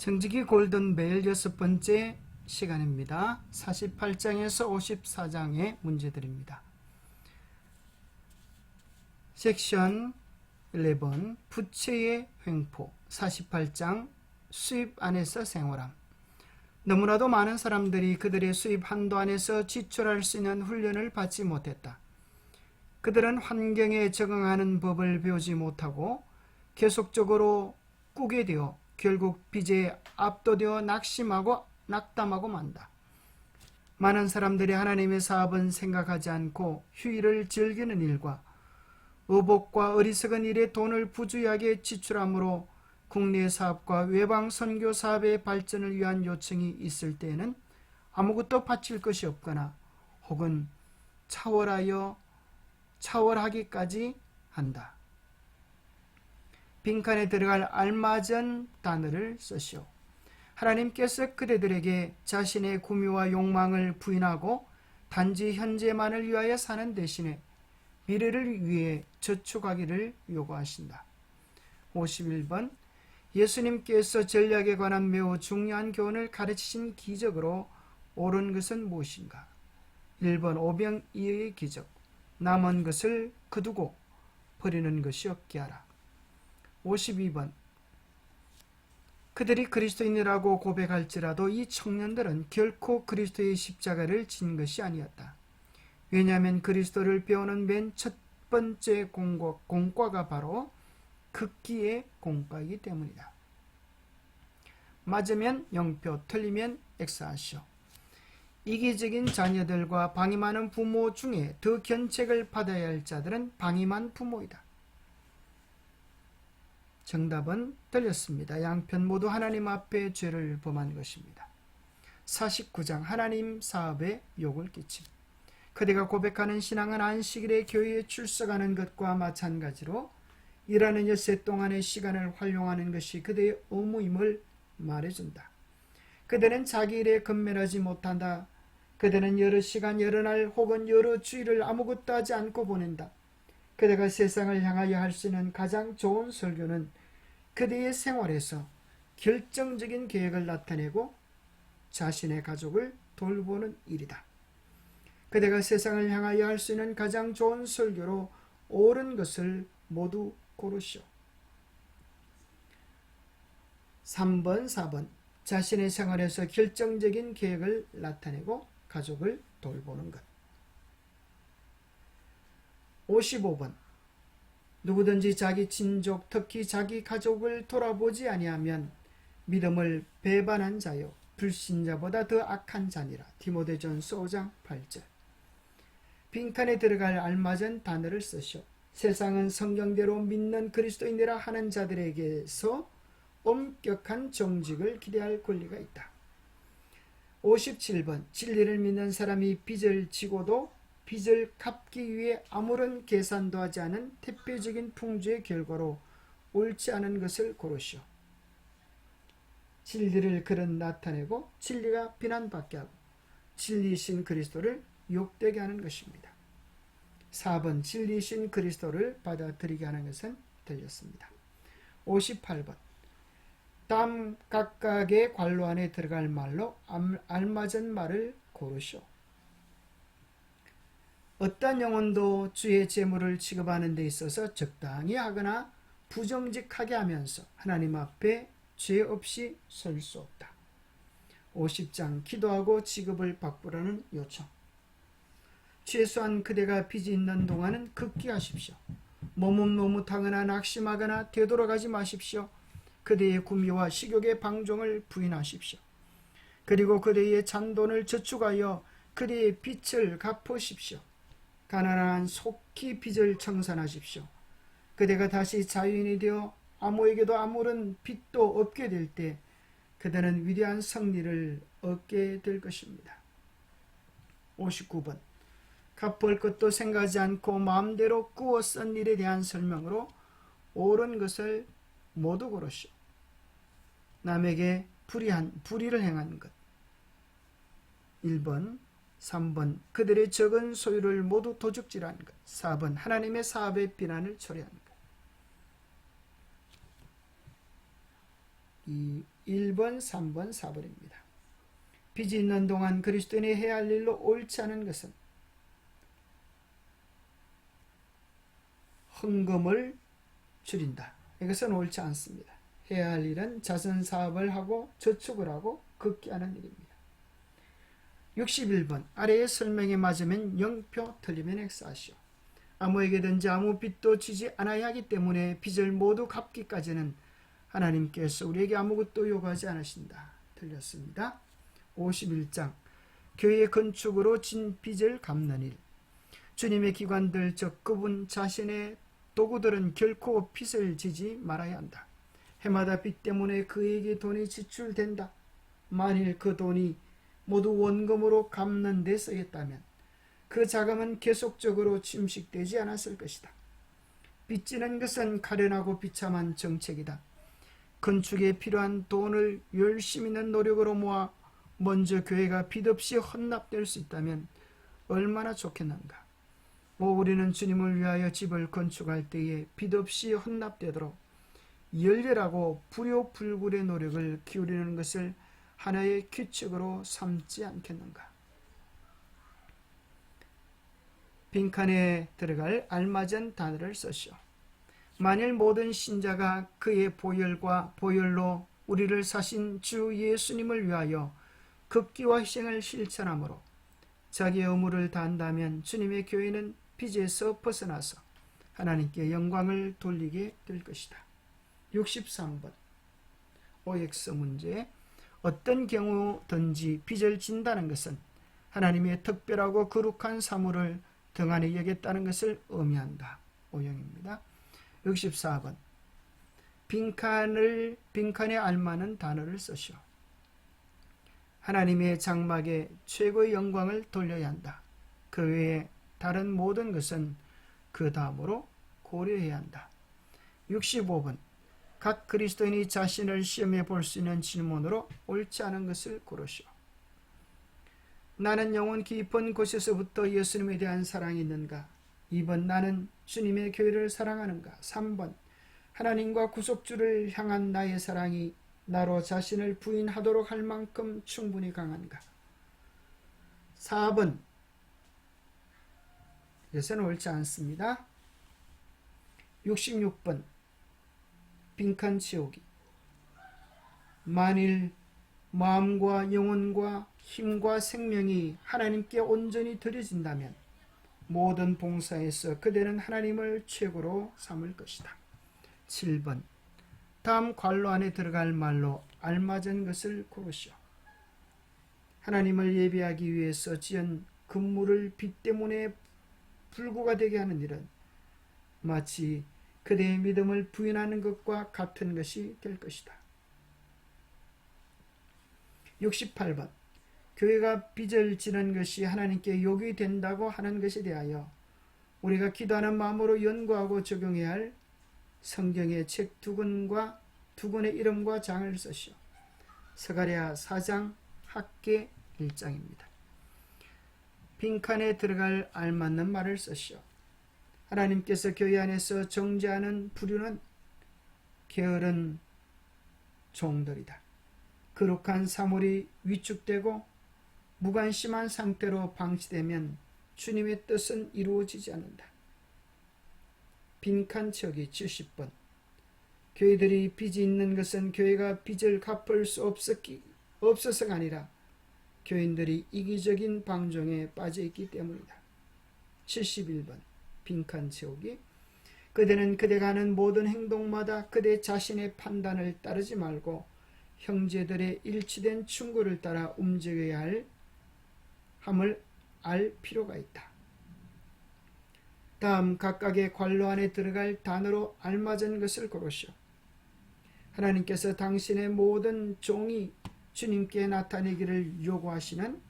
청지기 골든 매일 여섯 번째 시간입니다. 48장에서 54장의 문제들입니다. 섹션 11 부채의 횡포 48장 수입 안에서 생활함 너무나도 많은 사람들이 그들의 수입 한도 안에서 지출할 수 있는 훈련을 받지 못했다. 그들은 환경에 적응하는 법을 배우지 못하고 계속적으로 꾸게 되어 결국 빚에 압도되어 낙심하고 낙담하고 만다. 많은 사람들이 하나님의 사업은 생각하지 않고 휴일을 즐기는 일과 의복과 어리석은 일에 돈을 부주의하게 지출함으로 국내 사업과 외방 선교 사업의 발전을 위한 요청이 있을 때에는 아무것도 바칠 것이 없거나 혹은 차월하여 차월하기까지 한다. 빈칸에 들어갈 알맞은 단어를 쓰시오. 하나님께서 그대들에게 자신의 구미와 욕망을 부인하고 단지 현재만을 위하여 사는 대신에 미래를 위해 저축하기를 요구하신다. 51번 예수님께서 전략에 관한 매우 중요한 교훈을 가르치신 기적으로 옳은 것은 무엇인가? 1번 오병이의 기적 남은 것을 거두고 버리는 것이 없게 하라. 52번 그들이 그리스도인이라고 고백할지라도 이 청년들은 결코 그리스도의 십자가를 진 것이 아니었다. 왜냐하면 그리스도를 배우는 맨 첫 번째 공과, 공과가 바로 극기의 공과이기 때문이다. 맞으면 영표, 틀리면 X하시오. 이기적인 자녀들과 방임하는 부모 중에 더 견책을 받아야 할 자들은 방임한 부모이다. 정답은 틀렸습니다. 양편 모두 하나님 앞에 죄를 범한 것입니다. 49장 하나님 사업에 욕을 끼침. 그대가 고백하는 신앙은 안식일에 교회에 출석하는 것과 마찬가지로 일하는 엿새 동안의 시간을 활용하는 것이 그대의 의무임을 말해준다. 그대는 자기 일에 건면하지 못한다. 그대는 여러 시간, 여러 날 혹은 여러 주일을 아무것도 하지 않고 보낸다. 그대가 세상을 향하여 할 수 있는 가장 좋은 설교는 그대의 생활에서 결정적인 계획을 나타내고 자신의 가족을 돌보는 일이다. 그대가 세상을 향하여 할 수 있는 가장 좋은 설교로 옳은 것을 모두 고르시오. 3번, 4번. 자신의 생활에서 결정적인 계획을 나타내고 가족을 돌보는 것. 55번. 누구든지 자기 친족, 특히 자기 가족을 돌아보지 아니하면 믿음을 배반한 자요 불신자보다 더 악한 자니라. 디모데전서 5장 8절. 빈칸에 들어갈 알맞은 단어를 쓰시오. 세상은 성경대로 믿는 그리스도인이라 하는 자들에게서 엄격한 정직을 기대할 권리가 있다. 57번 진리를 믿는 사람이 빚을 지고도 빚을 갚기 위해 아무런 계산도 하지 않은 대표적인 풍조의 결과로 옳지 않은 것을 고르시오. 진리를 그런 나타내고 진리가 비난받게 하고 진리이신 그리스도를 욕되게 하는 것입니다. 4번 진리이신 그리스도를 받아들이게 하는 것은 틀렸습니다. 58번 땀 각각의 관로 안에 들어갈 말로 알맞은 말을 고르시오. 어떤 영혼도 주의 재물을 취급하는 데 있어서 적당히 하거나 부정직하게 하면서 하나님 앞에 죄 없이 설 수 없다. 50장 기도하고 지급을 바꾸라는 요청. 최소한 그대가 빚이 있는 동안은 극기하십시오. 머뭇머뭇하거나 낙심하거나 되돌아가지 마십시오. 그대의 구미와 식욕의 방종을 부인하십시오. 그리고 그대의 잔돈을 저축하여 그대의 빚을 갚으십시오. 가난한 속히 빚을 청산하십시오. 그대가 다시 자유인이 되어 아무에게도 아무런 빚도 없게 될 때 그대는 위대한 승리를 얻게 될 것입니다. 59번 갚을 것도 생각하지 않고 마음대로 꾸어 쓴 일에 대한 설명으로 옳은 것을 모두 고르시오. 남에게 불의한, 불의를 행한 것. 1번, 3번, 그들의 적은 소유를 모두 도둑질한 것. 4번, 하나님의 사업의 비난을 초래한 것. 이 1번, 3번, 4번입니다. 빚이 있는 동안 그리스도인이 해야 할 일로 옳지 않은 것은 헌금을 줄인다. 이것은 옳지 않습니다. 해야 할 일은 자선 사업을 하고 저축을 하고 걷기 하는 일입니다. 61번 아래의 설명에 맞으면 영표 틀리면 X하시오. 아무에게든지 아무 빚도 지지 않아야 하기 때문에 빚을 모두 갚기까지는 하나님께서 우리에게 아무것도 요구하지 않으신다. 틀렸습니다. 51장 교회 건축으로 진 빚을 갚는 일 주님의 기관들 즉 그분 자신의 도구들은 결코 빚을 지지 말아야 한다. 해마다 빚 때문에 그에게 돈이 지출된다. 만일 그 돈이 모두 원금으로 갚는 데 쓰였다면 그 자금은 계속적으로 침식되지 않았을 것이다. 빚지는 것은 가련하고 비참한 정책이다. 건축에 필요한 돈을 열심히 있는 노력으로 모아 먼저 교회가 빚 없이 헌납될 수 있다면 얼마나 좋겠는가. 오, 우리는 주님을 위하여 집을 건축할 때에 빚 없이 헌납되도록 열렬하고 불효불굴의 노력을 기울이는 것을 하나의 규칙으로 삼지 않겠는가. 빈칸에 들어갈 알맞은 단어를 쓰시오. 만일 모든 신자가 그의 보혈과 보혈로 우리를 사신 주 예수님을 위하여 급기와 희생을 실천함으로 자기의 의무를 다한다면 주님의 교회는 빚에서 벗어나서 하나님께 영광을 돌리게 될 것이다. 63번 OX 문제 어떤 경우든지 빚을 진다는 것은 하나님의 특별하고 거룩한 사물을 등한히 여겼다는 것을 의미한다. 오형입니다. 64번 빈칸을 빈칸에 알맞는 단어를 쓰시오. 하나님의 장막에 최고의 영광을 돌려야 한다. 그 외에 다른 모든 것은 그 다음으로 고려해야 한다. 65번 각 그리스도인이 자신을 시험해 볼 수 있는 질문으로 옳지 않은 것을 고르시오. 나는 영원 깊은 곳에서부터 예수님에 대한 사랑이 있는가? 2번 나는 주님의 교회를 사랑하는가? 3번 하나님과 구속주를 향한 나의 사랑이 나로 자신을 부인하도록 할 만큼 충분히 강한가? 4번 이것은 옳지 않습니다. 66번 빈칸 치우기 만일 마음과 영혼과 힘과 생명이 하나님께 온전히 드려진다면 모든 봉사에서 그대는 하나님을 최고로 삼을 것이다. 7번 다음 관로 안에 들어갈 말로 알맞은 것을 고르시오. 하나님을 예배하기 위해서 지은 건물을 빛 때문에 불구가 되게 하는 일은 마치 그대의 믿음을 부인하는 것과 같은 것이 될 것이다. 68번 교회가 빚을 지는 것이 하나님께 욕이 된다고 하는 것에 대하여 우리가 기도하는 마음으로 연구하고 적용해야 할 성경의 책 두 권과 두 권의 이름과 장을 쓰시오. 서가랴 4장 학계 1장입니다. 빈칸에 들어갈 알맞는 말을 쓰시오. 하나님께서 교회 안에서 정죄하는 부류는 게으른 종들이다. 거룩한 사물이 위축되고 무관심한 상태로 방치되면 주님의 뜻은 이루어지지 않는다. 빈칸 치기 70번 교회들이 빚이 있는 것은 교회가 빚을 갚을 수 없었기, 없어서가 아니라 교인들이 이기적인 방종에 빠져 있기 때문이다. 71번 빈칸 채우기 그대는 그대가 하는 모든 행동마다 그대 자신의 판단을 따르지 말고 형제들의 일치된 충고를 따라 움직여야 할 함을 알 필요가 있다. 다음 각각의 관로 안에 들어갈 단어로 알맞은 것을 고르시오. 하나님께서 당신의 모든 종이 주님께 나타내기를 요구하시는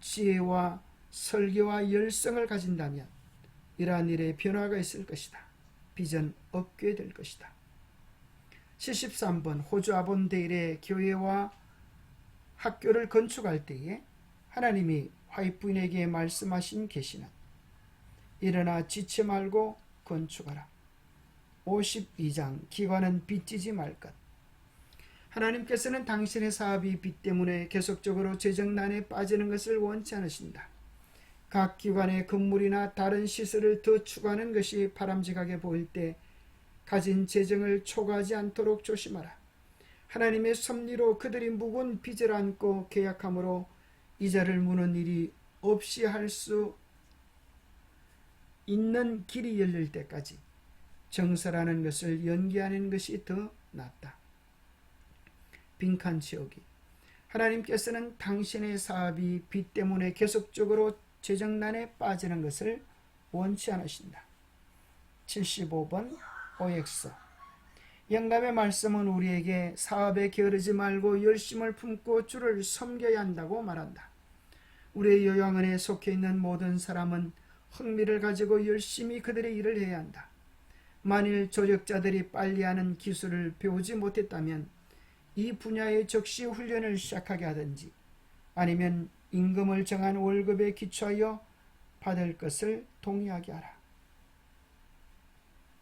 지혜와 설계와 열성을 가진다면 이러한 일에 변화가 있을 것이다. 비전 없게 될 것이다. 73번 호주 아본데일의 교회와 학교를 건축할 때에 하나님이 화이트부인에게 말씀하신 계시는 일어나 지체 말고 건축하라. 52장 기관은 빚지지 말 것. 하나님께서는 당신의 사업이 빚 때문에 계속적으로 재정난에 빠지는 것을 원치 않으신다. 각 기관의 건물이나 다른 시설을 더 추가하는 것이 바람직하게 보일 때 가진 재정을 초과하지 않도록 조심하라. 하나님의 섭리로 그들이 묵은 빚을 안고 계약함으로 이자를 무는 일이 없이 할 수 있는 길이 열릴 때까지 정서라는 것을 연기하는 것이 더 낫다. 빈칸 치우기. 하나님께서는 당신의 사업이 빚 때문에 계속적으로 재정난에 빠지는 것을 원치 않으신다. 75번 OX 영감의 말씀은 우리에게 사업에 게으르지 말고 열심을 품고 주를 섬겨야 한다고 말한다. 우리의 요양원에 속해 있는 모든 사람은 흥미를 가지고 열심히 그들의 일을 해야 한다. 만일 조력자들이 빨리 하는 기술을 배우지 못했다면 이 분야의 적시 훈련을 시작하게 하든지 아니면 임금을 정한 월급에 기초하여 받을 것을 동의하게 하라.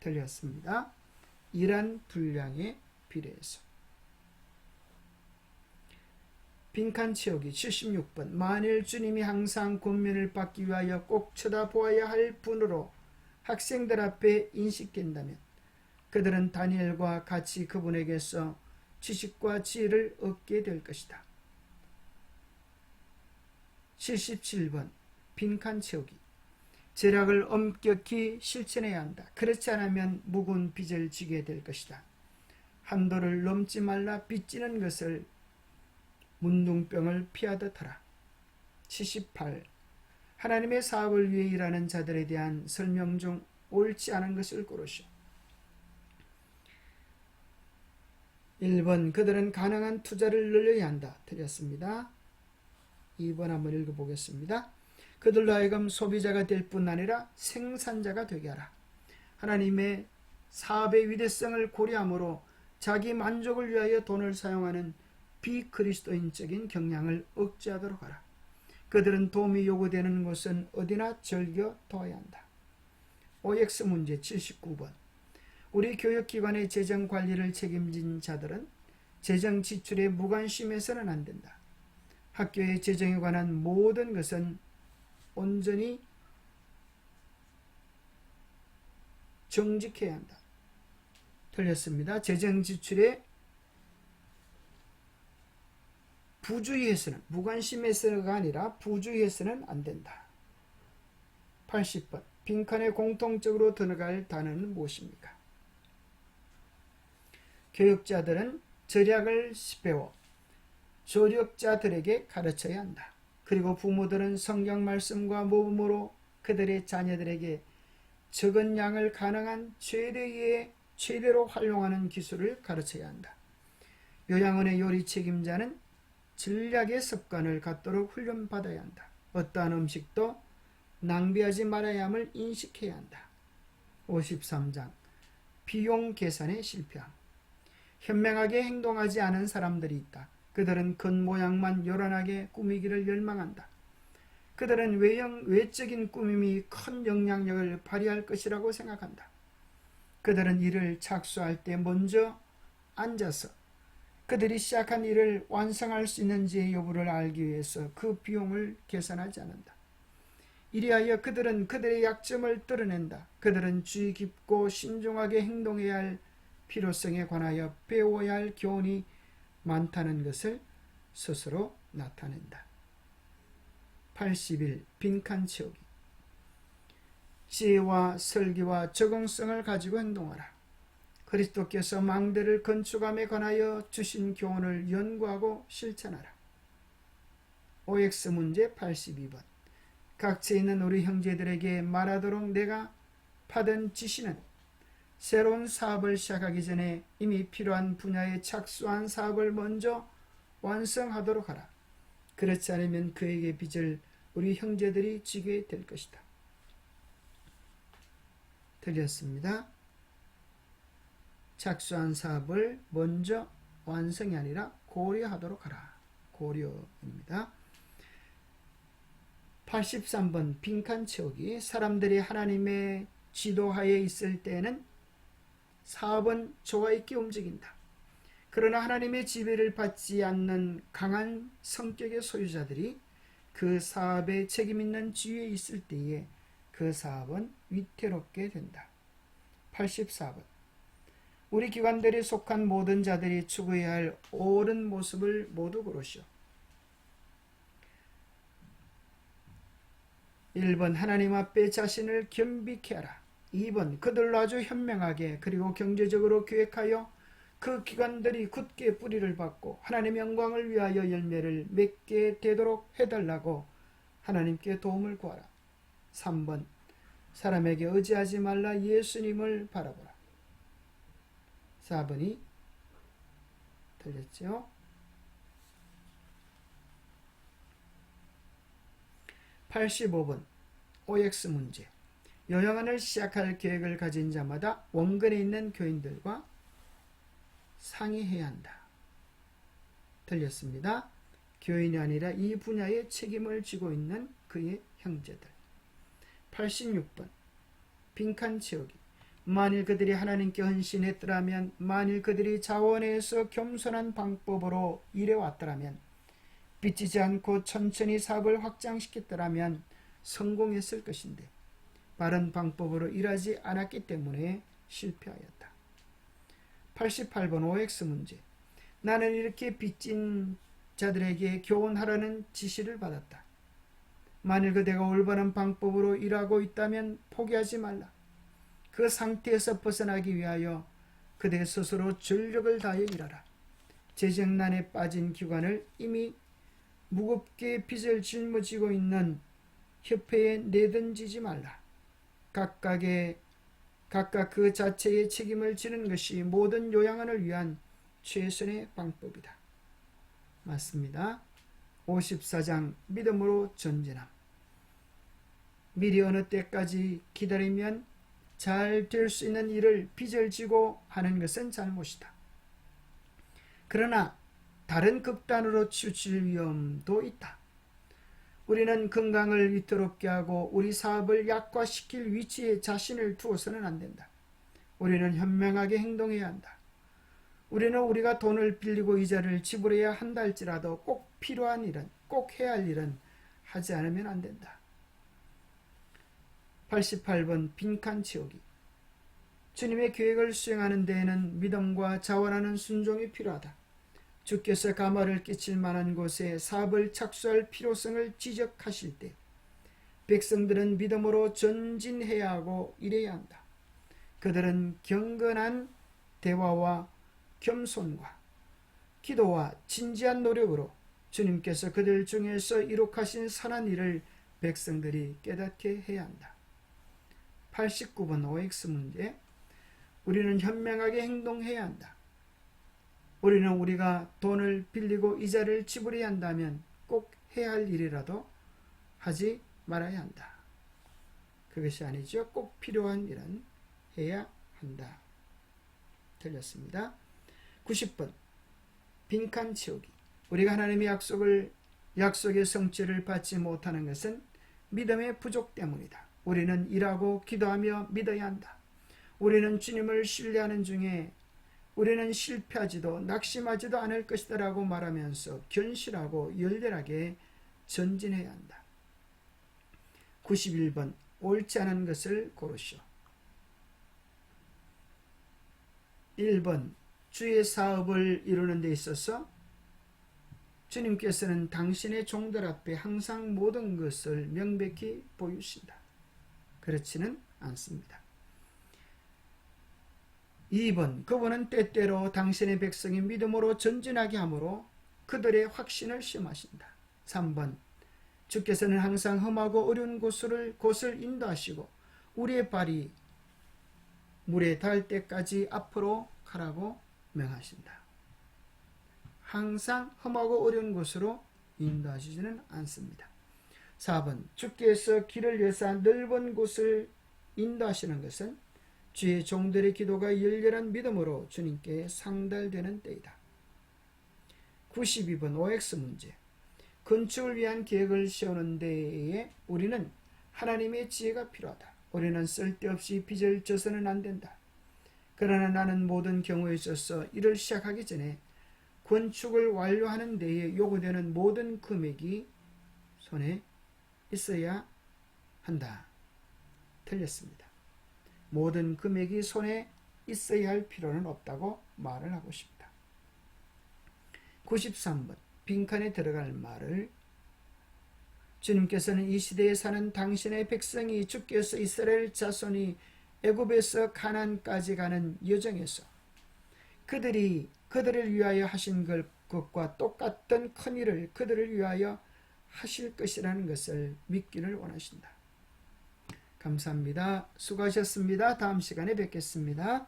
들렸습니다. 이란 분량에 비례해서 빈칸 채우기 76번 만일 주님이 항상 권면을 받기 위하여 꼭 쳐다보아야 할 분으로 학생들 앞에 인식된다면 그들은 다니엘과 같이 그분에게서 지식과 지혜를 얻게 될 것이다. 77번 빈칸 채우기 제락을 엄격히 실천해야 한다. 그렇지 않으면 묵은 빚을 지게 될 것이다. 한도를 넘지 말라 빚지는 것을 문둥병을 피하듯 하라. 78. 하나님의 사업을 위해 일하는 자들에 대한 설명 중 옳지 않은 것을 고르시오. 1번 그들은 가능한 투자를 늘려야 한다. 틀렸습니다. 2번 한번 읽어보겠습니다. 그들로 하여금 소비자가 될 뿐 아니라 생산자가 되게 하라. 하나님의 사업의 위대성을 고려함으로 자기 만족을 위하여 돈을 사용하는 비그리스도인적인 경향을 억제하도록 하라. 그들은 도움이 요구되는 것은 어디나 즐겨 도와야 한다. OX 문제 79번. 우리 교육기관의 재정 관리를 책임진 자들은 재정 지출에 무관심해서는 안 된다. 학교의 재정에 관한 모든 것은 온전히 정직해야 한다. 틀렸습니다. 재정 지출에 부주의해서는 무관심해서가 아니라 부주의해서는 안 된다. 80번 빈칸에 공통적으로 들어갈 단어는 무엇입니까? 교육자들은 절약을 배워 조력자들에게 가르쳐야 한다. 그리고 부모들은 성경 말씀과 모범으로 그들의 자녀들에게 적은 양을 가능한 최대의 최대로 활용하는 기술을 가르쳐야 한다. 요양원의 요리 책임자는 전략의 습관을 갖도록 훈련받아야 한다. 어떠한 음식도 낭비하지 말아야 함을 인식해야 한다. 53장 비용 계산에 실패함 현명하게 행동하지 않은 사람들이 있다. 그들은 겉 모양만 요란하게 꾸미기를 열망한다. 그들은 외형, 외적인 꾸밈이 큰 영향력을 발휘할 것이라고 생각한다. 그들은 일을 착수할 때 먼저 앉아서 그들이 시작한 일을 완성할 수 있는지의 여부를 알기 위해서 그 비용을 계산하지 않는다. 이리하여 그들은 그들의 약점을 드러낸다. 그들은 주의 깊고 신중하게 행동해야 할 필요성에 관하여 배워야 할 교훈이 많다는 것을 스스로 나타낸다. 81. 빈칸 채우기 지혜와 설계와 적응성을 가지고 행동하라. 그리스도께서 망대를 건축함에 관하여 주신 교훈을 연구하고 실천하라. OX 문제 82번 각지에 있는 우리 형제들에게 말하도록 내가 받은 지시는 새로운 사업을 시작하기 전에 이미 필요한 분야에 착수한 사업을 먼저 완성하도록 하라. 그렇지 않으면 그에게 빚을 우리 형제들이 지게 될 것이다. 들렸습니다. 착수한 사업을 먼저 완성이 아니라 고려하도록 하라. 고려입니다. 83번 빈칸 채우기 사람들이 하나님의 지도하에 있을 때는 사업은 조화 있게 움직인다. 그러나 하나님의 지배를 받지 않는 강한 성격의 소유자들이 그 사업에 책임 있는 지위에 있을 때에 그 사업은 위태롭게 된다. 84번. 우리 기관들이 속한 모든 자들이 추구해야 할 옳은 모습을 모두 고르시오. 1번 하나님 앞에 자신을 겸비케 하라. 2번 그들로 아주 현명하게 그리고 경제적으로 계획하여 그 기관들이 굳게 뿌리를 받고 하나님의 영광을 위하여 열매를 맺게 되도록 해달라고 하나님께 도움을 구하라. 3번 사람에게 의지하지 말라 예수님을 바라보라. 4번이 틀렸죠? 85번 OX 문제 요양원을 시작할 계획을 가진 자마다 원근에 있는 교인들과 상의해야 한다. 틀렸습니다. 교인이 아니라 이 분야의 책임을 지고 있는 그의 형제들. 86번 빈칸 채우기 만일 그들이 하나님께 헌신했더라면 만일 그들이 자원에서 겸손한 방법으로 일해왔더라면 빚지지 않고 천천히 사업을 확장시켰더라면 성공했을 것인데 바른 방법으로 일하지 않았기 때문에 실패하였다. 88번 OX 문제 나는 이렇게 빚진 자들에게 교훈하라는 지시를 받았다. 만일 그대가 올바른 방법으로 일하고 있다면 포기하지 말라. 그 상태에서 벗어나기 위하여 그대 스스로 전력을 다해 일하라. 재정난에 빠진 기관을 이미 무겁게 빚을 짊어지고 있는 협회에 내던지지 말라. 각각의 각각 그 자체의 책임을 지는 것이 모든 요양원을 위한 최선의 방법이다. 맞습니다. 54장 믿음으로 전진함. 미리 어느 때까지 기다리면 잘 될 수 있는 일을 빚을 지고 하는 것은 잘못이다. 그러나 다른 극단으로 치우칠 위험도 있다. 우리는 건강을 위태롭게 하고 우리 사업을 약화시킬 위치에 자신을 두어서는 안 된다. 우리는 현명하게 행동해야 한다. 우리는 우리가 돈을 빌리고 이자를 지불해야 한다 할지라도 꼭 필요한 일은, 꼭 해야 할 일은 하지 않으면 안 된다. 88번 빈칸 채우기. 주님의 계획을 수행하는 데에는 믿음과 자원하는 순종이 필요하다. 주께서 가마를 끼칠 만한 곳에 사업을 착수할 필요성을 지적하실 때 백성들은 믿음으로 전진해야 하고 일해야 한다. 그들은 경건한 대화와 겸손과 기도와 진지한 노력으로 주님께서 그들 중에서 이룩하신 선한 일을 백성들이 깨닫게 해야 한다. 89번 OX 문제 우리는 현명하게 행동해야 한다. 우리는 우리가 돈을 빌리고 이자를 지불해야 한다면 꼭 해야 할 일이라도 하지 말아야 한다. 그것이 아니죠. 꼭 필요한 일은 해야 한다. 틀렸습니다. 90번 빈칸 채우기 우리가 하나님의 약속을 약속의 성취를 받지 못하는 것은 믿음의 부족 때문이다. 우리는 일하고 기도하며 믿어야 한다. 우리는 주님을 신뢰하는 중에 우리는 실패하지도 낙심하지도 않을 것이다 라고 말하면서 견실하고 열렬하게 전진해야 한다. 91번 옳지 않은 것을 고르시오. 1번 주의 사업을 이루는 데 있어서 주님께서는 당신의 종들 앞에 항상 모든 것을 명백히 보이신다. 그렇지는 않습니다. 2번 그분은 때때로 당신의 백성이 믿음으로 전진하게 하므로 그들의 확신을 심하신다. 3번 주께서는 항상 험하고 어려운 곳을, 곳을 인도하시고 우리의 발이 물에 닿을 때까지 앞으로 가라고 명하신다. 항상 험하고 어려운 곳으로 인도하시지는 않습니다. 4번 주께서 길을 여사 넓은 곳을 인도하시는 것은 주의 종들의 기도가 열렬한 믿음으로 주님께 상달되는 때이다. 92번 OX 문제 건축을 위한 계획을 세우는 데에 우리는 하나님의 지혜가 필요하다. 우리는 쓸데없이 빚을 져서는 안 된다. 그러나 나는 모든 경우에 있어서 일을 시작하기 전에 건축을 완료하는 데에 요구되는 모든 금액이 손에 있어야 한다. 틀렸습니다. 모든 금액이 손에 있어야 할 필요는 없다고 말을 하고 싶다. 93번 빈칸에 들어갈 말을 주님께서는 이 시대에 사는 당신의 백성이 주께서 이스라엘 자손이 애굽에서 가난까지 가는 여정에서 그들이 그들을 위하여 하신 것- 것과 똑같던 큰 일을 그들을 위하여 하실 것이라는 것을 믿기를 원하신다. 감사합니다. 수고하셨습니다. 다음 시간에 뵙겠습니다.